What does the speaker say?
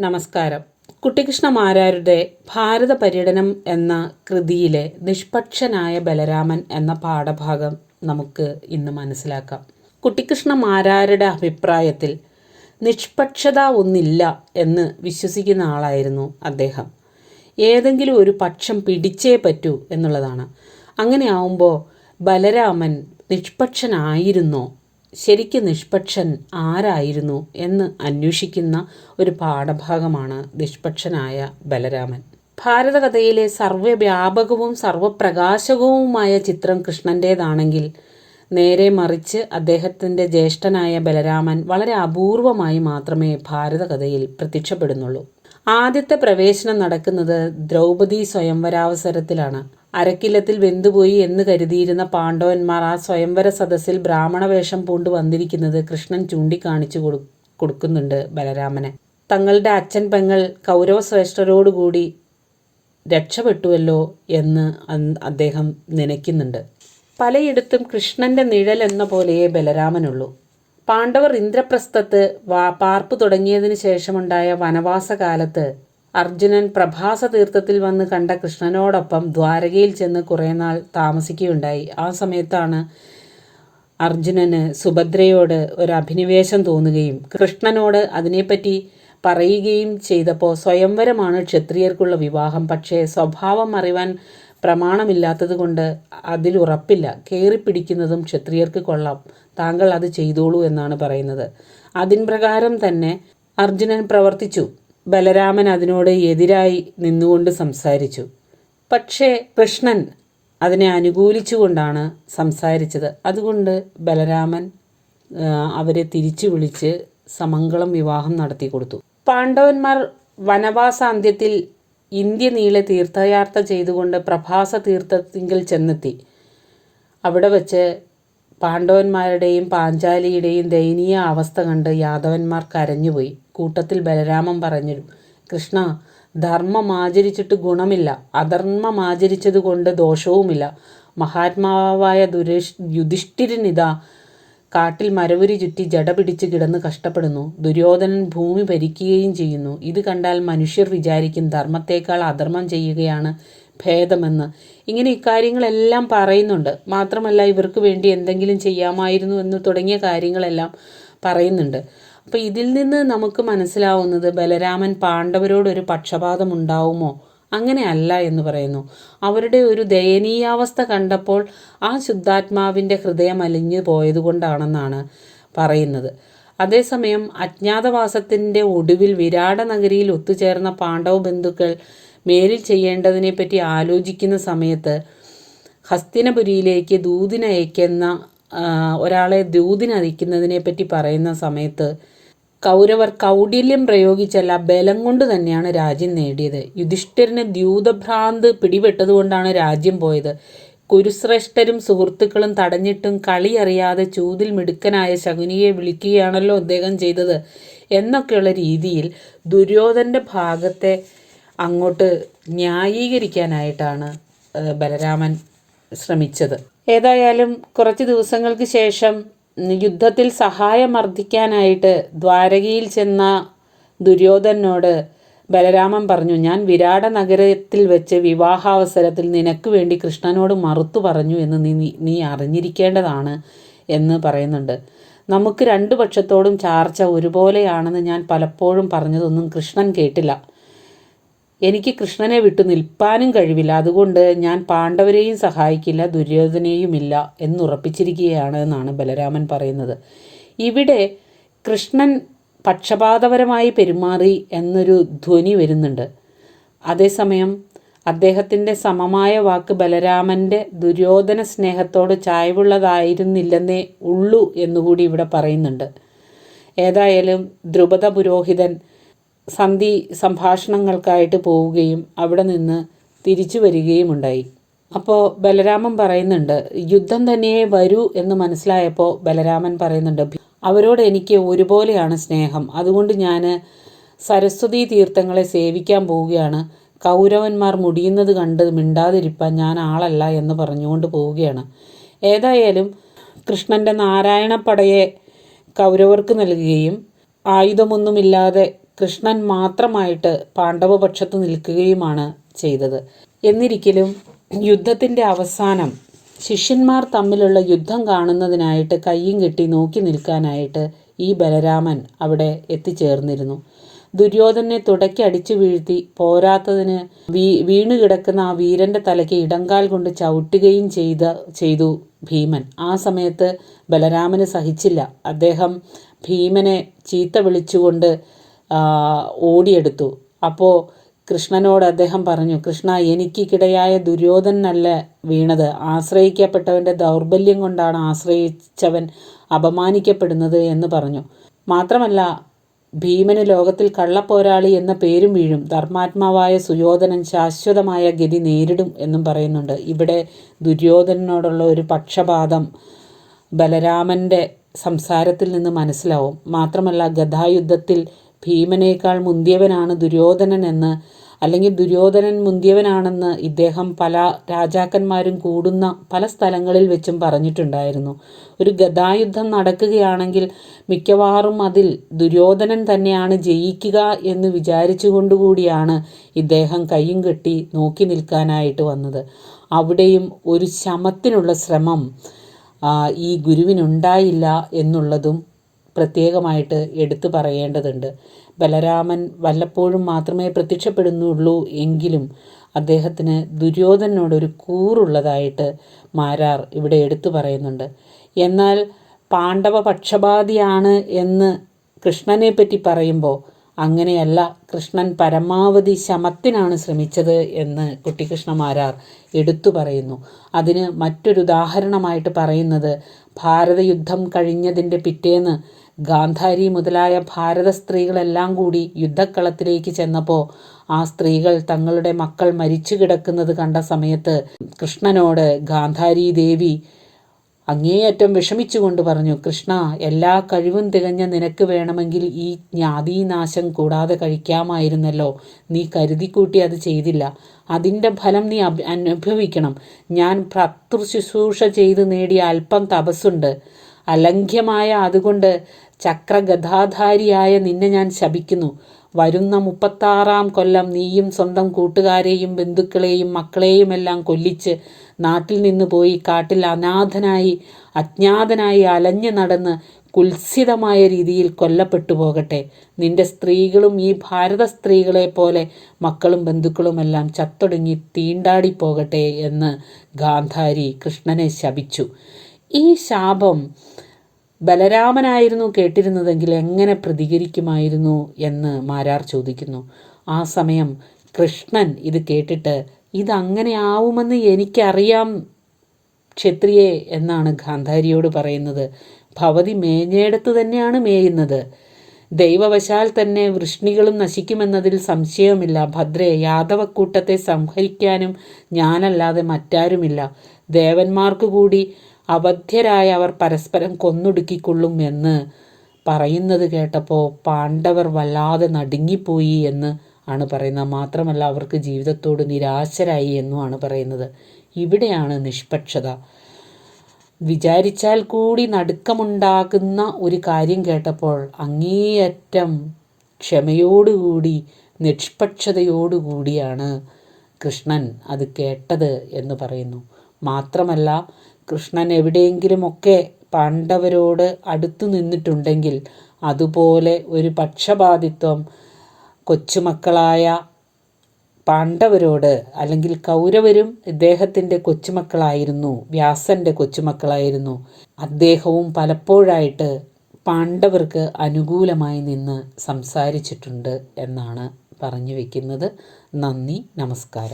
നമസ്കാരം. കുട്ടിക്കൃഷ്ണ മാരാരുടെ ഭാരത പര്യടനം എന്ന കൃതിയിലെ നിഷ്പക്ഷനായ ബലരാമൻ എന്ന പാഠഭാഗം നമുക്ക് ഇന്ന് മനസ്സിലാക്കാം. കുട്ടിക്കൃഷ്ണ മാരാരുടെ അഭിപ്രായത്തിൽ നിഷ്പക്ഷത ഒന്നില്ല എന്ന് വിശ്വസിക്കുന്ന ആളായിരുന്നു അദ്ദേഹം. ഏതെങ്കിലും ഒരു പക്ഷം പിടിച്ചേ പറ്റൂ എന്നുള്ളതാണ്. അങ്ങനെയാവുമ്പോൾ ബലരാമൻ നിഷ്പക്ഷനായിരുന്നോ ശരിക്ക് നിഷ്പക്ഷൻ ആരായിരുന്നു എന്ന് അന്വേഷിക്കുന്ന ഒരു പാഠഭാഗമാണ് നിഷ്പക്ഷനായ ബലരാമൻ. ഭാരതകഥയിലെ സർവവ്യാപകവും സർവപ്രകാശകവുമായ ചിത്രം കൃഷ്ണന്റേതാണെങ്കിൽ നേരെ മറിച്ച് അദ്ദേഹത്തിന്റെ ജ്യേഷ്ഠനായ ബലരാമൻ വളരെ അപൂർവമായി മാത്രമേ ഭാരതകഥയിൽ പ്രത്യക്ഷപ്പെടുന്നുള്ളൂ. ആദ്യത്തെ പ്രവേശനം നടക്കുന്നത് ദ്രൗപദി സ്വയംവരാവസരത്തിലാണ്. അരക്കില്ലത്തിൽ വെന്തുപോയി എന്ന് കരുതിയിരുന്ന പാണ്ഡവന്മാർ ആ സ്വയംവര സദസ്സിൽ ബ്രാഹ്മണ വേഷം പൂണ്ട് വന്നിരിക്കുന്നത് കൃഷ്ണൻ ചൂണ്ടിക്കാണിച്ചു കൊടു കൊടുക്കുന്നുണ്ട് ബലരാമനെ. തങ്ങളുടെ അച്ഛൻ പെങ്ങൾ കൗരവശ്രേഷ്ഠരോടുകൂടി രക്ഷപ്പെട്ടുവല്ലോ എന്ന് അദ്ദേഹം നനയ്ക്കുന്നുണ്ട്. പലയിടത്തും കൃഷ്ണന്റെ നിഴൽ എന്ന പോലെയേ ബലരാമനുള്ളൂ. പാണ്ഡവർ ഇന്ദ്രപ്രസ്ഥത്ത് വാ പാർപ്പ് തുടങ്ങിയതിന് ശേഷമുണ്ടായ വനവാസകാലത്ത് അർജുനൻ പ്രഭാസ തീർത്ഥത്തിൽ വന്ന് കണ്ട കൃഷ്ണനോടൊപ്പം ദ്വാരകയിൽ ചെന്ന് കുറേ നാൾ താമസിക്കുകയുണ്ടായി. ആ സമയത്താണ് അർജുനന് സുഭദ്രയോട് ഒരു അഭിനിവേശം തോന്നുകയും കൃഷ്ണനോട് അതിനെപ്പറ്റി പറയുകയും ചെയ്തപ്പോൾ സ്വയംവരമാണ് ക്ഷത്രിയർക്കുള്ള വിവാഹം. പക്ഷേ സ്വഭാവം അറിവാൻ പ്രമാണമില്ലാത്തത് കൊണ്ട് അതിലുറപ്പില്ല കയറിപ്പിടിക്കുന്നതും ക്ഷത്രിയർക്ക് കൊള്ളാം. താങ്കൾ അത് ചെയ്തോളൂ എന്നാണ് പറയുന്നത്. അതിൻ പ്രകാരം തന്നെ അർജുനൻ പ്രവർത്തിച്ചു. ബലരാമൻ അതിനോട് എതിരായി നിന്നുകൊണ്ട് സംസാരിച്ചു. പക്ഷേ കൃഷ്ണൻ അതിനെ അനുകൂലിച്ചുകൊണ്ടാണ് സംസാരിച്ചത്. അതുകൊണ്ട് ബലരാമൻ അവരെ തിരിച്ചു വിളിച്ച് സമംഗളം വിവാഹം നടത്തി കൊടുത്തു. പാണ്ഡവന്മാർ വനവാസാന്ത്യത്തിൽ ഇന്ത്യ നീളെ തീർത്ഥയാത്ര ചെയ്തുകൊണ്ട് പ്രഭാസ തീർത്ഥത്തിങ്കിൽ ചെന്നെത്തി. അവിടെ വച്ച് പാണ്ഡവന്മാരുടെയും പാഞ്ചാലിയുടെയും ദയനീയ അവസ്ഥ കണ്ട് യാദവന്മാർ കരഞ്ഞുപോയി. കൂട്ടത്തിൽ ബലരാമൻ പറഞ്ഞു കൃഷ്ണ ധർമ്മം ആചരിച്ചിട്ട് ഗുണമില്ല. അധർമ്മം ആചരിച്ചതുകൊണ്ട് ദോഷവുമില്ല. മഹാത്മാവായ ദുരേഷ് യുധിഷ്ഠിരനിതാ കാട്ടിൽ മരവുരി ചുറ്റി ജട പിടിച്ച് കിടന്ന് കഷ്ടപ്പെടുന്നു. ദുര്യോധനൻ ഭൂമി ഭരിക്കുകയും ചെയ്യുന്നു. ഇത് കണ്ടാൽ മനുഷ്യർ വിചാരിക്കും ധർമ്മത്തേക്കാൾ അധർമ്മം ചെയ്യുകയാണ് ഭേദമെന്ന്. ഇങ്ങനെ ഇക്കാര്യങ്ങളെല്ലാം പറയുന്നുണ്ട്. മാത്രമല്ല ഇവർക്ക് വേണ്ടി എന്തെങ്കിലും ചെയ്യാമായിരുന്നു എന്ന് തുടങ്ങിയ കാര്യങ്ങളെല്ലാം പറയുന്നുണ്ട്. അപ്പോൾ ഇതിൽ നിന്ന് നമുക്ക് മനസ്സിലാവുന്നത് ബലരാമൻ പാണ്ഡവരോടൊരു പക്ഷപാതം ഉണ്ടാവുമോ? അങ്ങനെയല്ല എന്ന് പറയുന്നു. അവരുടെ ഒരു ദയനീയാവസ്ഥ കണ്ടപ്പോൾ ആ ശുദ്ധാത്മാവിന്റെ ഹൃദയം അലിഞ്ഞു പോയതുകൊണ്ടാണെന്നാണ് പറയുന്നത്. അതേസമയം അജ്ഞാതവാസത്തിന്റെ ഒടുവിൽ വിരാട നഗരിയിൽ ഒത്തുചേർന്ന പാണ്ഡവ ബന്ധുക്കൾ മേലിൽ ചെയ്യേണ്ടതിനെപ്പറ്റി ആലോചിക്കുന്ന സമയത്ത് ഹസ്തിനപുരിയിലേക്ക് ദൂതിനയക്കുന്ന ഒരാളെ ദൂതിനരിക്കുന്നതിനെ പറ്റി പറയുന്ന സമയത്ത് കൗരവർ കൗടില്യം പ്രയോഗിച്ചല്ല ബലം കൊണ്ട് തന്നെയാണ് രാജ്യം നേടിയത്. യുധിഷ്ഠിരന് ദ്യൂതഭ്രാന്ത് പിടിപെട്ടതുകൊണ്ടാണ് രാജ്യം പോയത്. കുരുശ്രേഷ്ഠരും സുഹൃത്തുക്കളും തടഞ്ഞിട്ടും കളി അറിയാതെ ചൂതിൽ മിടുക്കനായ ശകുനിയെ വിളിക്കുകയാണല്ലോ അദ്ദേഹം ചെയ്തത് എന്നൊക്കെയുള്ള രീതിയിൽ ദുര്യോധന്റെ ഭാഗത്തെ അങ്ങോട്ട് ന്യായീകരിക്കാനായിട്ടാണ് ബലരാമൻ ശ്രമിച്ചത്. ഏതായാലും കുറച്ച് ദിവസങ്ങൾക്ക് ശേഷം യുദ്ധത്തിൽ സഹായമർദ്ദിക്കാനായിട്ട് ദ്വാരകയിൽ ചെന്ന ദുര്യോധനോട് ബലരാമൻ പറഞ്ഞു ഞാൻ വിരാട നഗരത്തിൽ വെച്ച് വിവാഹാവസരത്തിൽ നിനക്ക് വേണ്ടി കൃഷ്ണനോട് മറുത്തു പറഞ്ഞു എന്ന് നീ നീ അറിഞ്ഞിരിക്കേണ്ടതാണ് എന്ന് പറയുന്നുണ്ട്. നമുക്ക് രണ്ടു പക്ഷത്തോടും ചാർച്ച ഒരുപോലെയാണെന്ന് ഞാൻ പലപ്പോഴും പറഞ്ഞതൊന്നും കൃഷ്ണൻ കേട്ടില്ല. എനിക്ക് കൃഷ്ണനെ വിട്ടു നിൽപ്പാനും കഴിവില്ല. അതുകൊണ്ട് ഞാൻ പാണ്ഡവരെയും സഹായിക്കില്ല ദുര്യോധനെയുമില്ല എന്നുറപ്പിച്ചിരിക്കുകയാണ് എന്നാണ് ബലരാമൻ പറയുന്നത്. ഇവിടെ കൃഷ്ണൻ പക്ഷപാതപരമായി പെരുമാറി എന്നൊരു ധ്വനി വരുന്നുണ്ട്. അതേസമയം അദ്ദേഹത്തിന്റെ സമമായ വാക്ക് ബലരാമന്റെ ദുര്യോധന സ്നേഹത്തോട് ചായവുള്ളതായിരുന്നില്ലെന്നേ ഉള്ളൂ എന്നുകൂടി ഇവിടെ പറയുന്നുണ്ട്. ഏതായാലും ദ്രുപദ പുരോഹിതൻ സന്ധി സംഭാഷണങ്ങൾക്കായിട്ട് പോവുകയും അവിടെ നിന്ന് തിരിച്ചു വരികയും ഉണ്ടായി അപ്പോൾ ബലരാമൻ പറയുന്നുണ്ട് യുദ്ധം തന്നെയേ വരൂ എന്ന് മനസ്സിലായപ്പോൾ ബലരാമൻ പറയുന്നുണ്ട് അവരോട് എനിക്ക് ഒരുപോലെയാണ് സ്നേഹം. അതുകൊണ്ട് ഞാൻ സരസ്വതി തീർത്ഥങ്ങളെ സേവിക്കാൻ പോവുകയാണ്. കൗരവന്മാർ മുടിയുന്നത് കണ്ട് മിണ്ടാതിരിപ്പാൻ ഞാൻ ആളല്ല എന്ന് പറഞ്ഞുകൊണ്ട് പോവുകയാണ്. ഏതായാലും കൃഷ്ണന്റെ നാരായണപ്പടയെ കൗരവർക്ക് നൽകുകയും ആയുധമൊന്നുമില്ലാതെ കൃഷ്ണൻ മാത്രമായിട്ട് പാണ്ഡവപക്ഷത്ത് നിൽക്കുകയുമാണ് ചെയ്തത്. എന്നിരിക്കലും യുദ്ധത്തിന്റെ അവസാനം ശിഷ്യന്മാർ തമ്മിലുള്ള യുദ്ധം കാണുന്നതിനായിട്ട് കയ്യും കെട്ടി നോക്കി നിൽക്കാനായിട്ട് ഈ ബലരാമൻ അവിടെ എത്തിച്ചേർന്നിരുന്നു. ദുര്യോധനെ തുടക്കി അടിച്ചു വീഴ്ത്തി പോരാത്തതിന് വീ വീണു കിടക്കുന്ന ആ വീരന്റെ തലയ്ക്ക് ഇടങ്കാൽ കൊണ്ട് ചവിട്ടുകയും ചെയ്ത ചെയ്തു ഭീമൻ. ആ സമയത്ത് ബലരാമന് സഹിച്ചില്ല. അദ്ദേഹം ഭീമനെ ചീത്ത വിളിച്ചുകൊണ്ട് ഓടിയെടുത്തു. അപ്പോൾ കൃഷ്ണനോട് അദ്ദേഹം പറഞ്ഞു കൃഷ്ണ എനിക്ക് കിടയായ ദുര്യോധനല്ല വീണത്. ആശ്രയിക്കപ്പെട്ടവന്റെ ദൗർബല്യം കൊണ്ടാണ് ആശ്രയിച്ചവൻ അപമാനിക്കപ്പെടുന്നത് എന്ന് പറഞ്ഞു. മാത്രമല്ല ഭീമന് ലോകത്തിൽ കള്ളപ്പോരാളി എന്ന പേരും വീഴും. ധർമാത്മാവായ സുയോധനൻ ശാശ്വതമായ ഗതി നേരിടും എന്നും പറയുന്നുണ്ട്. ഇവിടെ ദുര്യോധനോടുള്ള ഒരു പക്ഷപാതം ബലരാമന്റെ സംസാരത്തിൽ നിന്ന് മനസ്സിലാവും. മാത്രമല്ല ഗതായുദ്ധത്തിൽ ഭീമനേക്കാൾ മുന്തിയവനാണ് ദുര്യോധനൻ എന്ന് അല്ലെങ്കിൽ ദുര്യോധനൻ മുന്തിയവനാണെന്ന് ഇദ്ദേഹം പല രാജാക്കന്മാരും കൂടുന്ന പല സ്ഥലങ്ങളിൽ വെച്ചും പറഞ്ഞിട്ടുണ്ടായിരുന്നു. ഒരു ഗതായുദ്ധം നടക്കുകയാണെങ്കിൽ മിക്കവാറും അതിൽ ദുര്യോധനൻ തന്നെയാണ് ജയിക്കുക എന്ന് വിചാരിച്ചുകൊണ്ടുകൂടിയാണ് ഇദ്ദേഹം കയ്യും കെട്ടി നോക്കി നിൽക്കാനായിട്ട് വന്നത്. അവിടെയും ഒരു ശമത്തിനുള്ള ശ്രമം ഈ ഗുരുവിനുണ്ടായില്ല എന്നുള്ളതും പ്രത്യേകമായിട്ട് എടുത്തു പറയേണ്ടതുണ്ട്. ബലരാമൻ വല്ലപ്പോഴും മാത്രമേ പ്രത്യക്ഷപ്പെടുന്നുള്ളൂ എങ്കിലും അദ്ദേഹത്തിന് ദുര്യോധനോടൊരു കൂറുള്ളതായിട്ട് മാരാർ ഇവിടെ എടുത്തു പറയുന്നുണ്ട്. എന്നാൽ പാണ്ഡവ പക്ഷപാതിയാണ് എന്ന് കൃഷ്ണനെ പറ്റി പറയുമ്പോൾ അങ്ങനെയല്ല കൃഷ്ണൻ പരമാവധി ശമത്തിനാണ് ശ്രമിച്ചത് എന്ന് കുട്ടിക്കൃഷ്ണമാരാർ എടുത്തു പറയുന്നു. അതിന് മറ്റൊരു ഉദാഹരണമായിട്ട് പറയുന്നത് ഭാരതയുദ്ധം കഴിഞ്ഞതിന്റെ പിറ്റേന്ന് ഗാന്ധാരി മുതലായ ഭാരത സ്ത്രീകളെല്ലാം കൂടി യുദ്ധക്കളത്തിലേക്ക് ചെന്നപ്പോൾ ആ സ്ത്രീകൾ തങ്ങളുടെ മക്കൾ മരിച്ചു കിടക്കുന്നത് കണ്ട സമയത്ത് കൃഷ്ണനോട് ഗാന്ധാരി ദേവി അങ്ങേയറ്റം വിഷമിച്ചുകൊണ്ട് പറഞ്ഞു കൃഷ്ണ എല്ലാ കഴിവും തികഞ്ഞ നിനക്ക് വേണമെങ്കിൽ ഈ ജ്ഞാതീനാശം കൂടാതെ കഴിക്കാമായിരുന്നല്ലോ. നീ കരുതിക്കൂട്ടി അത് ചെയ്തില്ല. അതിന്റെ ഫലം നീ അനുഭവിക്കണം. ഞാൻ ഭർത്തൃശുശ്രൂഷ ചെയ്ത് നേടിയ അല്പം തപസ്സുണ്ട്. അലംഘ്യമായ അതുകൊണ്ട് ചക്രഗഥാധാരിയായ നിന്നെ ഞാൻ ശപിക്കുന്നു. വരുന്ന മുപ്പത്താറാം കൊല്ലം നീയും സ്വന്തം കൂട്ടുകാരെയും ബന്ധുക്കളെയും മക്കളെയുമെല്ലാം കൊല്ലിച്ച് നാട്ടിൽ നിന്ന് പോയി കാട്ടിൽ അനാഥനായി അജ്ഞാതനായി അലഞ്ഞു നടന്ന് കുത്സിതമായ രീതിയിൽ കൊല്ലപ്പെട്ടു പോകട്ടെ. നിന്റെ സ്ത്രീകളും ഈ ഭാരത സ്ത്രീകളെ പോലെ മക്കളും ബന്ധുക്കളുമെല്ലാം ചത്തൊടുങ്ങി തീണ്ടാടി പോകട്ടെ എന്ന് ഗാന്ധാരി കൃഷ്ണനെ ശപിച്ചു. ഈ ശാപം ബലരാമനായിരുന്നു കേട്ടിരുന്നതെങ്കിൽ എങ്ങനെ പ്രതികരിക്കുമായിരുന്നു എന്ന് മാരാർ ചോദിക്കുന്നു. ആ സമയം കൃഷ്ണൻ ഇത് കേട്ടിട്ട് ഇതങ്ങനെ ആവുമെന്ന് എനിക്കറിയാം ക്ഷത്രിയെ എന്നാണ് ഗാന്ധാരിയോട് പറയുന്നത്. ഭവതി മേഞ്ഞയിടത്ത് തന്നെയാണ് മേയുന്നത്. ദൈവവശാൽ തന്നെ വൃഷ്ണികളും നശിക്കുമെന്നതിൽ സംശയമില്ല ഭദ്രേ യാദവക്കൂട്ടത്തെ സംഹരിക്കാനും ഞാനല്ലാതെ മറ്റാരുമില്ല. ദേവന്മാർക്ക് കൂടി അബദ്ധ്യരായ അവർ പരസ്പരം കൊന്നൊടുക്കിക്കൊള്ളും എന്ന് പറയുന്നത് കേട്ടപ്പോൾ പാണ്ഡവർ വല്ലാതെ നടുങ്ങിപ്പോയി എന്ന് ആണ് പറയുന്നത്. മാത്രമല്ല അവർക്ക് ജീവിതത്തോട് നിരാശരായി എന്നുമാണ് പറയുന്നത്. ഇവിടെയാണ് നിഷ്പക്ഷത. വിചാരിച്ചാൽ കൂടി നടുക്കമുണ്ടാകുന്ന ഒരു കാര്യം കേട്ടപ്പോൾ അങ്ങേയറ്റം ക്ഷമയോടുകൂടി നിഷ്പക്ഷതയോടുകൂടിയാണ് കൃഷ്ണൻ അത് കേട്ടത് എന്ന് പറയുന്നു. മാത്രമല്ല കൃഷ്ണൻ എവിടെയെങ്കിലുമൊക്കെ പാണ്ഡവരോട് അടുത്തു നിന്നിട്ടുണ്ടെങ്കിൽ അതുപോലെ ഒരു പക്ഷപാതിത്വം കൊച്ചുമക്കളായ പാണ്ഡവരോട് അല്ലെങ്കിൽ കൗരവരും ഇദ്ദേഹത്തിന്റെ കൊച്ചുമക്കളായിരുന്നു വ്യാസന്റെ കൊച്ചുമക്കളായിരുന്നു. അദ്ദേഹവും പലപ്പോഴായിട്ട് പാണ്ഡവർക്ക് അനുകൂലമായി നിന്ന് സംസാരിച്ചിട്ടുണ്ട് എന്നാണ് പറഞ്ഞു വയ്ക്കുന്നത് നന്ദി നമസ്കാരം.